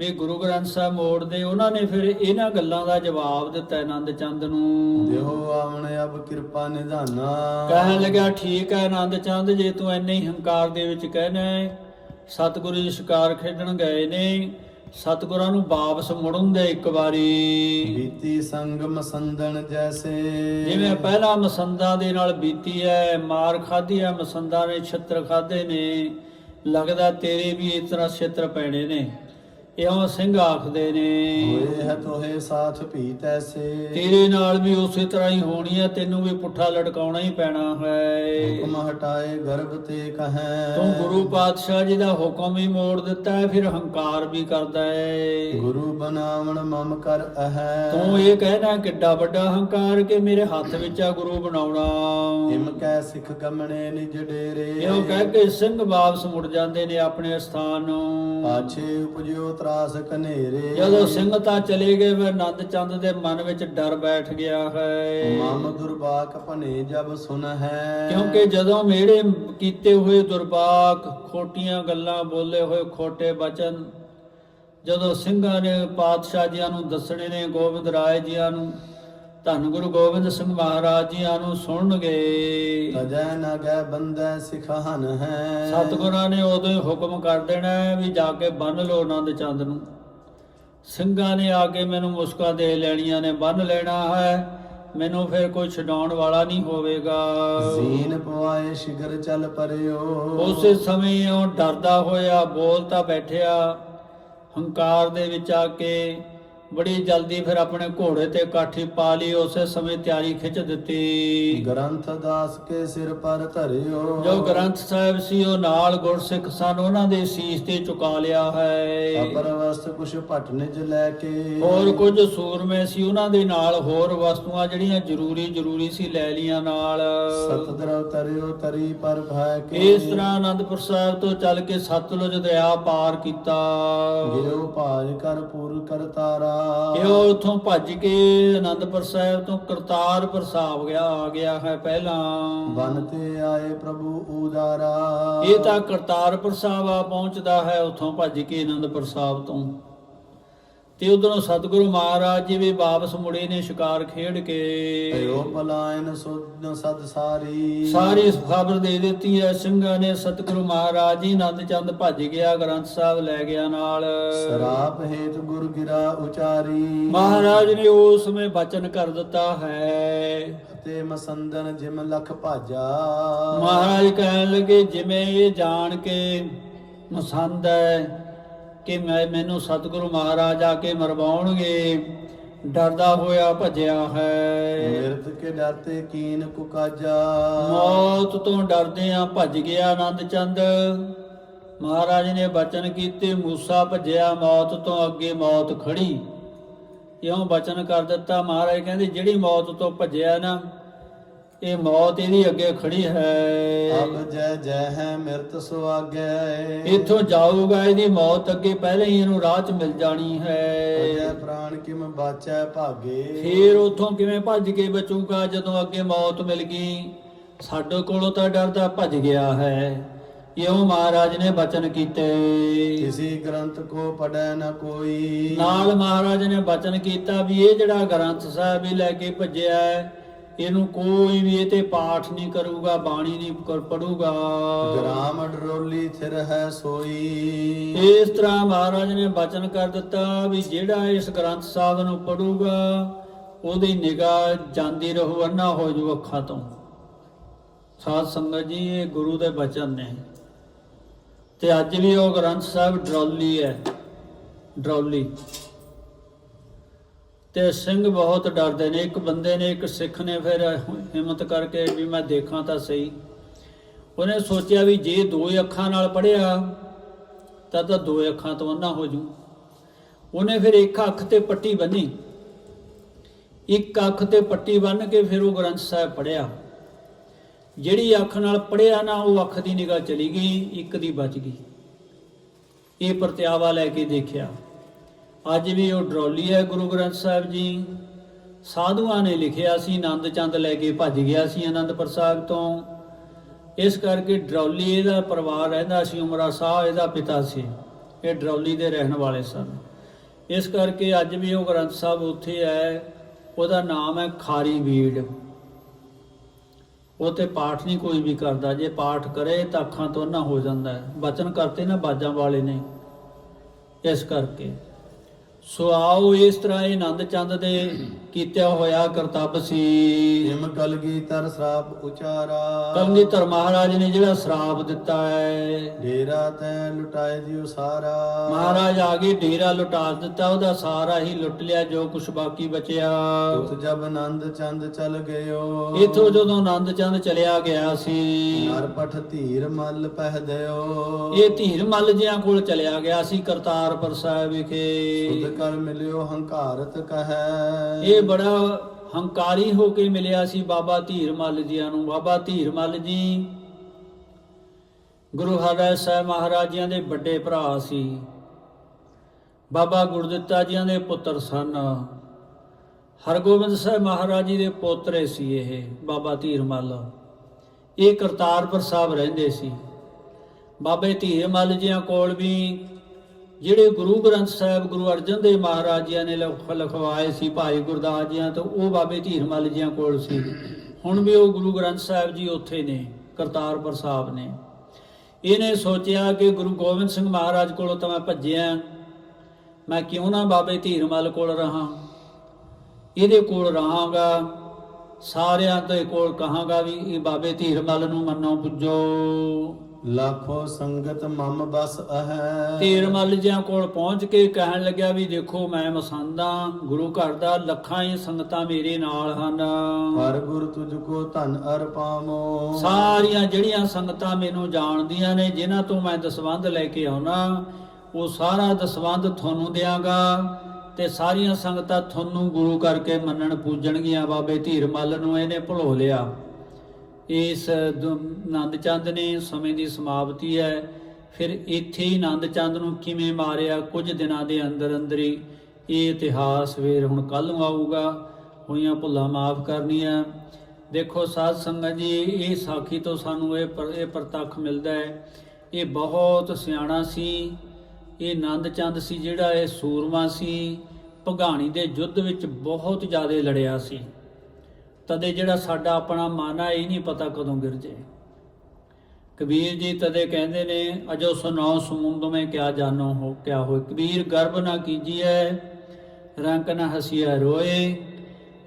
ਵੀ ਗੁਰੂ ਗ੍ਰੰਥ ਸਾਹਿਬ ਮੋੜਦੇ ਉਹਨਾਂ ਨੇ ਫਿਰ ਇਹਨਾਂ ਗੱਲਾਂ ਦਾ ਜਵਾਬ ਦਿੱਤਾ ਆਨੰਦ ਚੰਦ ਨੂੰ। ਦਿਓ ਆਵਣ ਅਬ ਕਿਰਪਾ ਨਿਧਾਨਾ। ਕਹਿਣ ਲੱਗਾ ਠੀਕ ਹੈ ਆਨੰਦ ਚੰਦ ਜੇ ਤੂੰ ਐਨੇ ਹੀ ਹੰਕਾਰ ਦੇ ਵਿੱਚ ਕਹਿਣਾ ਹੈ ਸਤਿਗੁਰੂ ਜੀ ਸ਼ਿਕਾਰ ਖੇਡਣ ਗਏ ਨੇ ਸਤਿਗੁਰਾਂ ਨੂੰ ਵਾਪਸ ਮੁੜਨ ਦੇ ਇੱਕ ਵਾਰੀ। ਬੀਤੀ ਸੰਗ ਮਸੰਦਨ ਜੈਸੇ। ਜਿਵੇਂ ਪਹਿਲਾਂ ਮਸੰਦਾਂ ਦੇ ਨਾਲ ਬੀਤੀ ਹੈ ਮਾਰ ਖਾਧੀ ਹੈ ਮਸੰਦਾਂ ਨੇ ਛਿੱਤਰ ਖਾਦੇ ਨੇ ਲੱਗਦਾ ਤੇਰੇ ਵੀ ਇਸ ਤਰ੍ਹਾਂ ਛਿੱਤਰ ਪੈਣੇ ਨੇ। ਇਉਂ ਸਿੰਘ ਆਖਦੇ ਨੇ ਹੋਏ ਹੈ ਤੋਹੇ ਸਾਥ ਭੀ ਤੈਸੇ ਤੇਰੇ ਨਾਲ ਵੀ ਉਸੇ ਤਰ੍ਹਾਂ ਹੀ ਹੋਣੀ ਹੈ ਤੈਨੂੰ ਵੀ ਪੁੱਠਾ ਲਟਕਾਉਣਾ ਹੀ ਪੈਣਾ ਹੈ। ਹੁਕਮ ਹਟਾਏ ਗਰਭ ਤੇ ਕਹੈ। ਤੂੰ ਗੁਰੂ ਪਾਤਸ਼ਾਹ ਜੀ ਦਾ ਹੁਕਮ ਹੀ ਮੋੜ ਦਿੱਤਾ ਹੈ ਫਿਰ ਹੰਕਾਰ ਵੀ ਕਰਦਾ ਹੈ ਗੁਰੂ ਬਨਾਵਣ ਮਮ ਕਰ ਅਹੈ। ਤੂੰ ਇਹ ਕਹਿਣਾ ਕਿੱਡਾ ਵੱਡਾ ਹੰਕਾਰ ਕਿ ਮੇਰੇ ਹੱਥ ਵਿੱਚ ਆ ਗੁਰੂ ਬਣਾਉਣਾ। ਹਿਮ ਕੈ ਸਿੱਖ ਗਮਣੇ ਨਿਜ ਡੇਰੇ। ਇਹੋ ਕਹਿ ਕੇ ਸਿੰਘ ਵਾਪਸ ਮੁੜ ਜਾਂਦੇ ਨੇ ਆਪਣੇ ਸਥਾਨ ਨੂੰ। ਆਛੇ ਉਪਜਿਓ ਤਰਾਸ ਕਨੇਰੇ ਜਦੋਂ ਸਿੰਘ ਤਾਂ ਚਲੇ ਗਏ ਫਿਰ ਆਨੰਦ ਚੰਦ ਦੇ ਮਨ ਵਿੱਚ ਡਰ ਬੈਠ ਗਿਆ ਹੈ। ਮਮ ਦੁਰਬਾਕ ਭਨੇ ਜਬ ਸੁਨ ਹੈ। ਕਿਉਂਕਿ ਜਦੋਂ ਮੇੜੇ ਕੀਤੇ ਹੋਏ ਦੁਰਬਾਕ ਖੋਟੀਆਂ ਗੱਲਾਂ ਬੋਲੇ ਹੋਏ ਖੋਟੇ ਬਚਨ ਜਦੋਂ ਸਿੰਘਾਂ ਨੇ ਪਾਤਸ਼ਾਹ ਜੀਆਂ ਨੂੰ ਦੱਸਣੇ ਨੇ ਗੋਬਿੰਦ ਰਾਏ ਜੀਆਂ ਨੂੰ ਧੰਨ ਗੁਰੂ ਗੋਬਿੰਦ ਸਿੰਘ ਮਹਾਰਾਜ ਜੀਆਂ ਨੂੰ ਸੁਣਨਗੇ। ਤਜੈ ਨ ਗੈ ਬੰਦੈ ਸਿਖਾਨ ਹੈ। ਸਤਿਗੁਰਾਂ ਨੇ ਉਦੋਂ ਹੀ ਹੁਕਮ ਕਰ ਦੇਣਾ ਵੀ ਜਾ ਕੇ ਬੰਨ ਲਓ ਆਨੰਦ ਚੰਦ ਨੂੰ। ਸਿੰਘਾਂ ਨੇ ਆ ਕੇ ਮੈਨੂੰ ਮੁਸਕਾ ਦੇ ਲੈਣੀਆਂ ਨੇ ਬੰਨ ਲੈਣਾ ਹੈ। ਮੈਨੂੰ ਫਿਰ ਕੋਈ ਛਡਾਉਣ ਵਾਲਾ ਨਹੀਂ ਹੋਵੇਗਾ। ਜ਼ੀਨ ਪਵਾਏ ਸ਼ਿਗਰ ਚੱਲ ਪਰਿਓ। ਉਸੇ ਸਮੇਂ ਉਹ ਡਰਦਾ ਹੋਇਆ ਬੋਲਤਾ ਬੈਠਿਆ। ਹੰਕਾਰ ਦੇ ਵਿੱਚ ਆ ਕੇ ਬੜੀ ਜਲਦੀ ਫਿਰ ਆਪਣੇ ਘੋੜੇ ਤੇ ਕਾਠੀ ਪਾ ਲਈ ਉਸੇ ਸਮੇਂ ਤਿਆਰੀ ਖਿੱਚ ਦਿੱਤੀ। ਗ੍ਰੰਥ ਦਾਸ ਕੇ ਸਿਰ ਪਰ ਧਰਿਓ। ਜੋ ਗ੍ਰੰਥ ਸਾਹਿਬ ਸੀ ਉਹ ਨਾਲ ਗੁਰਸਿੱਖ ਸਨ ਉਹਨਾਂ ਦੇ ਸੀਸ ਤੇ ਚੁਕਾ ਲਿਆ ਹੈ। ਅਪਰ ਵਸਤ ਕੁਛ ਭਟ ਨਿਜ ਲੈ ਕੇ। ਹੋਰ ਕੁਝ ਸੂਰਮੇ ਸੀ ਉਹਨਾਂ ਦੇ ਨਾਲ ਹੋਰ ਵਸਤੂਆਂ ਜਿਹੜੀਆਂ ਜ਼ਰੂਰੀ ਜ਼ਰੂਰੀ ਸੀ ਲੈ ਲੀਆਂ ਨਾਲ। ਸਤਦਰਵ ਤਰਿਓ ਤਰੀ ਪਰ ਭੈ ਕੇ। ਇਸ ਤਰ੍ਹਾਂ ਆਨੰਦਪੁਰ ਸਾਹਿਬ ਤੋਂ ਚੱਲ ਕੇ ਸਤਲੁਜ ਦਰਿਆ ਪਾਰ ਕੀਤਾ। ਗਿਰੋ ਭਾਜ ਕਰ ਪੂਰ ਕਰਤਾਰਾ ਉਹ ਉੱਥੋਂ ਭੱਜ ਕੇ ਆਨੰਦਪੁਰ ਸਾਹਿਬ ਤੋਂ ਕਰਤਾਰਪੁਰ ਸਾਹਿਬ ਗਿਆ ਆ ਗਿਆ ਹੈ ਪਹਿਲਾਂ। ਬਨ ਤੇ ਆਏ ਪ੍ਰਭੂ ਉਦਾਰਾ। ਇਹ ਤਾਂ ਕਰਤਾਰਪੁਰ ਸਾਹਿਬ ਆ ਪਹੁੰਚਦਾ ਹੈ ਉੱਥੋਂ ਭੱਜ ਕੇ ਆਨੰਦਪੁਰ ਸਾਹਿਬ ਤੋਂ। ਤੇ ਉਧਰੋਂ ਸਤਿਗੁਰੂ ਮਹਾਰਾਜ ਜੀ ਵੀ ਵਾਪਸ ਮੁੜੇ ਨੇ ਸ਼ਿਕਾਰ ਖੇਡ ਕੇ। ਅਯੋ ਪਲਾਇਨ ਸੁਧ ਸਦ ਸਾਰੀ। ਸਾਰੀ ਖਬਰ ਦੇ ਦਿੱਤੀ ਹੈ ਸਿੰਘਾਂ ਨੇ ਸਤਿਗੁਰੂ ਮਹਾਰਾਜ ਜੀ ਆਨੰਦ ਚੰਦ ਭੱਜ ਗਿਆ ਗ੍ਰੰਥ ਸਾਹਿਬ ਲੈ ਗਿਆ ਨਾਲ। ਸਰਾਪ ਹੇਤ ਗੁਰ ਗਿਰਾ ਉਚਾਰੀ। ਮਹਾਰਾਜ ਨੇ ਉਸ ਸਮੇਂ ਬਚਨ ਕਰ ਦਿੱਤਾ ਹੈ। ਤੇ ਮਸੰਦਨ ਜਿਮ ਲਖ ਭਾਜਾ। ਮਹਾਰਾਜ ਕਹਿਣ ਲੱਗੇ ਜਿਵੇਂ ਇਹ ਜਾਣ ਕੇ ਮਸੰਦ ਹੈ ਕਿ ਮੈਂ ਮੈਨੂੰ ਸਤਿਗੁਰੂ ਮਹਾਰਾਜ ਆ ਕੇ ਮਰਵਾਉਣਗੇ। ਡਰਦਾ ਹੋਇਆ ਭੱਜਿਆ ਹੈ। ਮਿਰਤ ਕੇ ਡਰਤੇ ਕੀਨ ਕੁਕਾਜਾ ਮੌਤ ਤੋਂ ਡਰਦੇ ਆ ਭੱਜ ਗਿਆ ਆਨੰਦ ਚੰਦ। ਮਹਾਰਾਜ ਨੇ ਬਚਨ ਕੀਤੇ ਮੂਸਾ ਭੱਜਿਆ ਮੌਤ ਤੋਂ ਅੱਗੇ ਮੌਤ ਖੜੀ ਇਉਂ ਬਚਨ ਕਰ ਦਿੱਤਾ। ਮਹਾਰਾਜ ਕਹਿੰਦੇ ਜਿਹੜੀ ਮੌਤ ਤੋਂ ਭੱਜਿਆ ਨਾ ਇਹ ਮੌਤ ਇਹਦੀ ਅੱਗੇ ਖੜੀ ਹੈ। ਅਬ ਜੈ ਜੈ ਹੈ ਮਿਰਤ ਸੁਆਗੈ। ਇੱਥੋਂ ਜਾਊਗਾ ਇਹਦੀ ਮੌਤ ਅੱਗੇ ਪਹਿਲੇ ਹੀ ਇਹਨੂੰ ਰਾਹ 'ਚ ਮਿਲ ਜਾਣੀ ਹੈ। ਅਜੈ ਪ੍ਰਾਣ ਕਿਮ ਬਾਚੈ ਭਾਗੇ। ਫੇਰ ਉਥੋਂ ਕਿਵੇਂ ਭੱਜ ਕੇ ਬਚੂਗਾ ਜਦੋਂ ਅੱਗੇ ਮੌਤ ਮਿਲ ਗਈ? ਸਾਡੇ ਕੋਲੋਂ ਤਾਂ ਡਰਦਾ ਭੱਜ ਗਿਆ ਹੈ। ਇਉਂ ਮਹਾਰਾਜ ਨੇ ਬਚਨ ਕੀਤੇ। ਕਿਸੇ ਗ੍ਰੰਥ ਕੋ ਪੜੈ ਨ ਕੋਈ। ਨਾਲ ਮਹਾਰਾਜ ਨੇ ਬਚਨ ਕੀਤਾ ਵੀ ਇਹ ਜਿਹੜਾ ਗ੍ਰੰਥ ਸਾਹਿਬ ਇਹ ਲੈ ਕੇ ਭੱਜਿਆ ਹੈ, ਇਹਨੂੰ ਕੋਈ ਵੀ ਇਹ ਤੇ ਪਾਠ ਨਹੀਂ ਕਰੂਗਾ ਬਾਣੀ ਨਹੀਂ ਕਰ ਪੜੂਗਾ। ਗ੍ਰਾਮ ਡਰੋਲੀ ਥਿਰ ਹੈ ਸੋਈ। ਇਸ ਤਰ੍ਹਾਂ ਮਹਾਰਾਜ ਨੇ ਬਚਨ ਕਰ ਦਿੱਤਾ ਵੀ ਜਿਹੜਾ ਇਸ ਗ੍ਰੰਥ ਸਾਹਿਬ ਨੂੰ ਪੜੂਗਾ ਉਹਦੀ ਨਿਗਾਹ ਜਾਂਦੀ ਰਹੂ ਅੰਨਾ ਹੋ ਜੂ ਅੱਖਾਂ ਤੋਂ। ਸਾਧ ਸੰਗਤ ਜੀ ਇਹ ਗੁਰੂ ਦੇ ਬਚਨ ਨੇ। ਤੇ ਅੱਜ ਵੀ ਉਹ ਗ੍ਰੰਥ ਸਾਹਿਬ ਡਰੌਲੀ ਹੈ ਡਰੌਲੀ। ਤੇ ਸਿੰਘ ਬਹੁਤ ਡਰਦੇ ਨੇ, ਇੱਕ ਬੰਦੇ ਨੇ, ਇੱਕ ਸਿੱਖ ਨੇ ਫਿਰ ਹਿੰਮਤ ਕਰਕੇ ਵੀ ਮੈਂ ਦੇਖਾਂ ਤਾਂ ਸਹੀ। ਉਹਨੇ ਸੋਚਿਆ ਵੀ ਜੇ ਦੋ ਅੱਖਾਂ ਨਾਲ ਪੜਿਆ ਤਾਂ ਤਾਂ ਦੋ ਅੱਖਾਂ ਤੋਂ ਅੰਨਾ ਹੋ ਜੂ। ਉਹਨੇ ਫਿਰ ਇੱਕ ਅੱਖ ਤੇ ਪੱਟੀ ਬੰਨੀ ਇੱਕ ਅੱਖ ਤੇ ਪੱਟੀ ਬੰਨ ਕੇ ਫਿਰ ਉਹ ਗ੍ਰੰਥ ਸਾਹਿਬ ਪੜਿਆ ਜਿਹੜੀ ਅੱਖ ਨਾਲ ਪੜਿਆ ਨਾ, ਉਹ ਅੱਖ ਦੀ ਨਿਗਾਹ ਚਲੀ ਗਈ, ਇੱਕ ਦੀ ਬਚ ਗਈ। ਇਹ ਪ੍ਰਤਿਆਵਾ ਲੈ ਕੇ ਦੇਖਿਆ। ਅੱਜ ਵੀ ਉਹ ਡਰੌਲੀ ਹੈ ਗੁਰੂ ਗ੍ਰੰਥ ਸਾਹਿਬ ਜੀ। ਸਾਧੂਆਂ ਨੇ ਲਿਖਿਆ ਸੀ, ਆਨੰਦ ਚੰਦ ਲੈ ਕੇ ਭੱਜ ਗਿਆ ਸੀ ਆਨੰਦਪੁਰ ਸਾਹਿਬ ਤੋਂ। ਇਸ ਕਰਕੇ ਡਰੌਲੀ ਇਹਦਾ ਪਰਿਵਾਰ ਰਹਿੰਦਾ ਸੀ, ਉਮਰਾ ਸਾਹ ਇਹਦਾ ਪਿਤਾ ਸੀ। ਇਹ ਡਰੌਲੀ ਦੇ ਰਹਿਣ ਵਾਲੇ ਸਨ। ਇਸ ਕਰਕੇ ਅੱਜ ਵੀ ਉਹ ਗ੍ਰੰਥ ਸਾਹਿਬ ਉੱਥੇ ਹੈ, ਉਹਦਾ ਨਾਮ ਹੈ ਖਾਰੀ ਬੀੜ ਉਹ ਪਾਠ ਨਹੀਂ ਕੋਈ ਵੀ ਕਰਦਾ, ਜੇ ਪਾਠ ਕਰੇ ਤਾਂ ਅੱਖਾਂ ਤੋਂ ਨਾ ਹੋ ਜਾਂਦਾ ਹੈ। ਬਚਨ ਕਰਤੇ ਨਾ ਬਾਜਾਂ ਵਾਲੇ ਨੇ। ਇਸ ਕਰਕੇ। ਸੋ ਆਓ ਇਸ ਤਰ੍ਹਾਂ ਇਹ ਆਨੰਦ ਚੰਦ ਦੇ ਕੀਤਾ ਹੋਇਆ ਕਰਤੱਵ ਸੀ। ਜਿਮ ਕਲਗੀ ਤਰ ਸਰਾਪ ਉਚਾਰਾ। ਕਲਗੀਧਰ ਮਹਾਰਾਜ ਨੇ ਜਿਹੜਾ ਸ਼ਰਾਪ ਦਿੱਤਾ ਹੈ। ਡੇਰਾ ਤੈ ਲੁਟਾਏ ਦਿਓ ਸਾਰਾ। ਮਹਾਰਾਜ ਆ ਕੇ ਡੇਰਾ ਲੁਟਾ ਦਿੱਤਾ ਉਹਦਾ ਸਾਰਾ ਹੀ ਲੁੱਟ ਲਿਆ ਜੋ ਕੁਛ ਬਾਕੀ ਬਚਿਆ। ਤੁਤ ਜਬ ਆਨੰਦ ਚੰਦ ਚਲ ਗਇਓ। ਇਥੋਂ ਜਦੋਂ ਆਨੰਦ ਚੰਦ ਚਲਿਆ ਗਿਆ ਸੀ। ਨਰ ਪਠ ਧੀਰ ਮਲ ਪਹਿ ਦਿਓ। ਇਹ ਧੀਰ ਮੱਲ ਜਿਆਂ ਕੋਲ ਚਲਿਆ ਗਿਆ ਸੀ ਕਰਤਾਰਪੁਰ ਸਾਹਿਬ ਵਿਖੇ। ਕਰ ਮਿਲਿਓ ਹੰਕਾਰਤ ਕਹੈ। ਇਹ ਬੜਾ ਹੰਕਾਰੀ ਹੋ ਕੇ ਮਿਲਿਆ ਸੀ ਬਾਬਾ ਧੀਰ ਮੱਲ ਜੀਆਂ ਨੂੰ। ਬਾਬਾ ਧੀਰ ਮੱਲ ਜੀ, ਗੁਰੂ ਹਰਿ ਸਾਹਿਬ ਮਹਾਰਾਜ ਜੀਆਂ ਦੇ ਵੱਡੇ ਭਰਾ ਸੀ। ਬਾਬਾ ਗੁਰਦਿੱਤਾ ਜੀਆਂ ਦੇ ਪੁੱਤਰ ਸਨ। ਹਰਗੋਬਿੰਦ ਸਾਹਿਬ ਮਹਾਰਾਜ ਜੀ ਦੇ ਪੋਤਰੇ ਸੀ ਇਹ, ਬਾਬਾ ਧੀਰ ਮੱਲ ਇਹ ਕਰਤਾਰਪੁਰ ਸਾਹਿਬ ਰਹਿੰਦੇ ਸੀ। ਬਾਬੇ ਧੀਰ ਮੱਲ ਜੀਆਂ ਕੋਲ ਵੀ ਜਿਹੜੇ ਗੁਰੂ ਗ੍ਰੰਥ ਸਾਹਿਬ, ਗੁਰੂ ਅਰਜਨ ਦੇਵ ਮਹਾਰਾਜ ਜੀ ਨੇ ਲਿਖ- ਲਿਖਵਾਏ ਸੀ ਭਾਈ ਗੁਰਦਾਸ ਜੀਆਂ, ਤੋਂ ਉਹ ਬਾਬੇ ਧੀਰਮਲ ਜੀਆਂ ਕੋਲ ਸੀ। ਹੁਣ ਵੀ ਉਹ ਗੁਰੂ ਗ੍ਰੰਥ ਸਾਹਿਬ ਜੀ ਉੱਥੇ ਨੇ, ਕਰਤਾਰਪੁਰ ਸਾਹਿਬ ਨੇ। ਇਹਨੇ ਸੋਚਿਆ ਕਿ ਗੁਰੂ ਗੋਬਿੰਦ ਸਿੰਘ ਮਹਾਰਾਜ ਕੋਲੋਂ ਤਾਂ ਮੈਂ ਭੱਜਿਆ। ਮੈਂ ਕਿਉਂ ਨਾ ਬਾਬੇ ਧੀਰਮਲ ਕੋਲ ਰਹਾ? ਇਹਦੇ ਕੋਲ ਰਹਾਂਗਾ, ਸਾਰਿਆਂ ਦੇ ਕੋਲ ਕਹਾਂਗਾ ਵੀ ਇਹ ਬਾਬੇ ਧੀਰਮਲ ਨੂੰ ਮੰਨੋ, ਪੁੱਜੋ। ਲੱਖੋ ਸੰਗਤ ਮਮ ਬਸ ਅਹੈ। ਧੀਰਮਲ ਜਿਆਂ ਕੋਲ ਪਹੁੰਚ ਕੇ ਕਹਿਣ ਲੱਗਿਆ ਵੀ ਦੇਖੋ ਮੈਂ ਮਸੰਦਾ ਗੁਰੂ ਘਰ ਦਾ ਲੱਖਾਂ ਹੀ ਸੰਗਤਾਂ ਮੇਰੇ ਨਾਲ ਹਨ। ਹਰ ਗੁਰ ਤੁਝ ਕੋ ਧਨ ਅਰ ਸਾਰੀਆਂ ਜਿਹੜੀਆਂ ਸੰਗਤਾਂ ਮੈਨੂੰ ਜਾਣਦੀਆਂ ਨੇ ਜਿਨ੍ਹਾਂ ਤੋਂ ਮੈਂ ਦਸਵੰਧ ਲੈ ਕੇ ਆਉਣਾ ਉਹ ਸਾਰਾ ਦਸਵੰਧ ਤੁਹਾਨੂੰ ਦਿਆਂਗਾ ਤੇ ਸਾਰੀਆਂ ਸੰਗਤਾਂ ਤੁਹਾਨੂੰ ਗੁਰੂ ਕਰਕੇ ਮੰਨਣ ਪੂਜਣਗੀਆਂ। ਬਾਬੇ ਧੀਰਮਲ ਨੂੰ ਇਹਨੇ ਭੁਲੋ ਲਿਆ। ਇਸ ਦ- ਆਨੰਦ ਚੰਦ ਨੇ ਸਮੇਂ ਦੀ ਸਮਾਪਤੀ ਹੈ। ਫਿਰ ਇੱਥੇ ਹੀ ਆਨੰਦ ਚੰਦ ਨੂੰ ਕਿਵੇਂ ਮਾਰਿਆ? ਕੁਝ ਦਿਨਾਂ ਦੇ ਅੰਦਰ ਅੰਦਰ ਹੀ ਇਹ ਇਤਿਹਾਸ ਵੇਰ ਹੁਣ ਕੱਲ ਨੂੰ ਆਊਗਾ। ਹੋਈਆਂ ਭੁੱਲਾਂ ਮਾਫ ਕਰਨੀਆਂ। ਦੇਖੋ ਸਾਧ ਸੰਗਤ ਜੀ, ਇਹ ਸਾਖੀ ਤੋਂ ਸਾਨੂੰ ਇਹ ਪਰ- ਇਹ ਪ੍ਰਤੱਖ ਮਿਲਦਾ ਹੈ। ਇਹ ਬਹੁਤ ਸਿਆਣਾ ਸੀ। ਇਹ ਆਨੰਦ ਚੰਦ ਸੀ ਜਿਹੜਾ ਇਹ ਸੂਰਮਾ ਸੀ। ਭਗਾਣੀ ਦੇ ਯੁੱਧ ਵਿੱਚ ਬਹੁਤ ਜ਼ਿਆਦਾ ਲੜਿਆ ਸੀ। ਤਦੇ ਜਿਹੜਾ ਸਾਡਾ ਆਪਣਾ ਮਨ ਆ, ਇਹ ਨਹੀਂ ਪਤਾ ਕਦੋਂ ਗਿਰ ਜੇ। ਕਬੀਰ ਜੀ ਤਦੇ ਕਹਿੰਦੇ ਨੇ, ਅਜੋ ਸੁਨਾਓ ਸਮੁੰਦ ਮੈਂ ਕਿਆ ਜਾਣੋ ਹੋ, ਕਿਆ ਹੋਏ? ਕਬੀਰ ਗਰਭ ਨਾ ਕੀਜੀਐ, ਰੰਕ ਨਾ ਹਸੀਆ ਰੋਏ।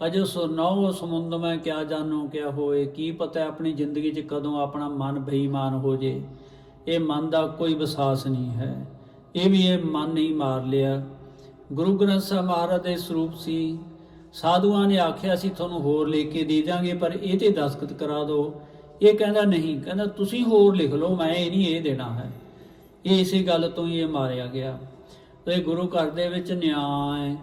ਅਜੋ ਸੁਨਾਓ ਸਮੁੰਦ ਮੈਂ ਕਿਆ ਜਾਣੋ, ਕਿਆ ਹੋਏ? ਕੀ ਪਤਾ ਆਪਣੀ ਜ਼ਿੰਦਗੀ 'ਚ ਕਦੋਂ ਆਪਣਾ ਮਨ ਬੇਈਮਾਨ ਹੋ ਜੇ? ਇਹ ਮਨ ਦਾ ਕੋਈ ਵਿਸਾਸ ਨਹੀਂ ਹੈ। ਇਹ ਵੀ ਇਹ ਮਨ ਨਹੀਂ ਮਾਰ ਲਿਆ। ਗੁਰੂ ਗ੍ਰੰਥ ਸਾਹਿਬ ਮਹਾਰਾਜ ਦੇ ਸਰੂਪ ਸੀ ਸਾਧੂਆਂ ਨੇ ਆਖਿਆ ਸੀ ਤੁਹਾਨੂੰ ਹੋਰ ਲਿਖ ਕੇ ਦੇ ਦਾਂਗੇ ਪਰ ਇਹ ਤੇ ਦਸਖਤ ਕਰਾ ਦਿਓ ਇਹ ਕਹਿੰਦਾ, ਨਹੀਂ। ਕਹਿੰਦਾ, ਤੁਸੀਂ ਹੋਰ ਲਿਖ ਲਓ, ਮੈਂ ਇਹ ਨਹੀਂ ਇਹ ਦੇਣਾ ਹੈ। ਇਹ ਇਸੇ ਗੱਲ ਤੋਂ ਹੀ ਇਹ ਮਾਰਿਆ ਗਿਆ। ਤੇ ਗੁਰੂ ਘਰ ਦੇ ਵਿੱਚ ਨਿਆਂ ਹੈ।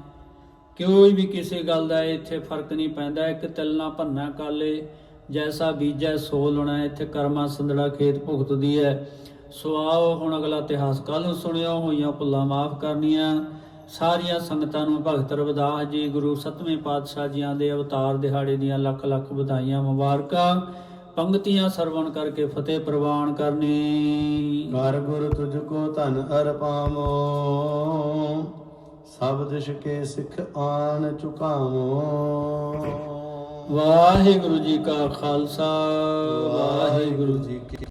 ਕੋਈ ਵੀ ਕਿਸੇ ਗੱਲ ਦਾ ਇੱਥੇ ਫ਼ਰਕ ਨਹੀਂ ਪੈਂਦਾ। ਇੱਕ ਤਿਲਣਾ ਭੰਨਾ ਕਾਲੇ, ਜੈਸਾ ਬੀਜੈ, ਸੋ ਲੁਣਾ। ਇੱਥੇ ਕਰਮਾ ਸੰਦੜਾ ਖੇਤ ਭੁਗਤਦੀ ਹੈ। ਸੋ ਆਓ, ਹੁਣ ਅਗਲਾ ਇਤਿਹਾਸ ਕੱਲ ਨੂੰ ਸੁਣਿਓ। ਹੋਈਆਂ ਭੁੱਲਾਂ ਮਾਫ ਕਰਨੀਆਂ। ਸਾਰੀਆਂ ਸੰਗਤਾਂ ਨੂੰ ਭਗਤ ਰਵਿਦਾਸ ਜੀ ਗੁਰੂ ਸਤਵੇਂ ਪਾਤਸ਼ਾਹ ਜੀਆਂ ਦੇ ਅਵਤਾਰ ਦਿਹਾੜੇ ਦੀਆਂ ਲੱਖ ਲੱਖ ਵਧਾਈਆਂ ਮੁਬਾਰਕਾਂ। ਪੰਕਤੀਆਂ ਸਰਵਣ ਕਰਕੇ ਫਤਿਹ ਪ੍ਰਵਾਨ ਕਰਨੀ। ਹਰ ਗੁਰ ਤੁਝ ਕੋ ਧਨ ਅਰ ਪਾਮੋ ਸਭ ਦਿਸ਼ ਕੇ ਸਿੱਖ ਆਨ ਝੁਕਾਮੋ ਵਾਹਿਗੁਰੂ ਜੀ ਕਾ ਖਾਲਸਾ। ਵਾਹਿਗੁਰੂ ਜੀ ਕੀ